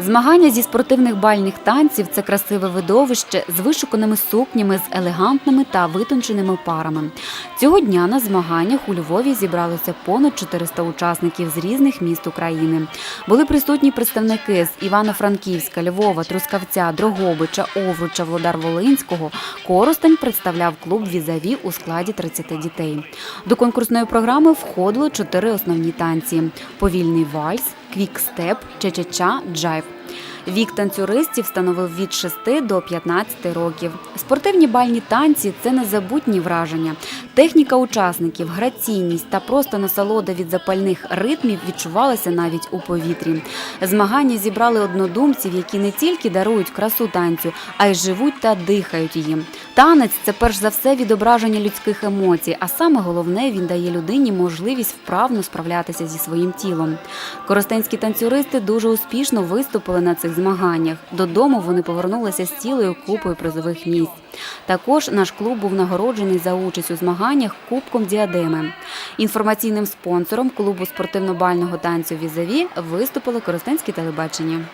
Змагання зі спортивних бальних танців це красиве видовище з вишуканими сукнями, з елегантними та витонченими парами. Цього дня на змаганнях у Львові зібралося понад 400 учасників з різних міст України. Були присутні представники з Івано-Франківська, Львова, Трускавця, Дрогобича, Овруча, Володар Волинського. Коростень представляв клуб Візаві у складі 30 дітей. До конкурсної програми входило чотири основні танці: повільний вальс, квік-степ, ча-ча-ча, джайв. Вік танцюристів становив від 6 до 15 років. Спортивні бальні танці це незабутні враження. Техніка учасників, граційність та просто насолода від запальних ритмів відчувалася навіть у повітрі. Змагання зібрали однодумців, які не тільки дарують красу танцю, а й живуть та дихають її. Танець це перш за все відображення людських емоцій, а саме головне він дає людині можливість вправно справлятися зі своїм тілом. Коростенські танцюристи дуже успішно виступили на цих змаганнях. Додому вони повернулися з цілою купою призових місць. Також наш клуб був нагороджений за участь у змаганнях Кубком Діадеми. Інформаційним спонсором клубу спортивно-бального танцю Візаві виступили Коростенське телебачення.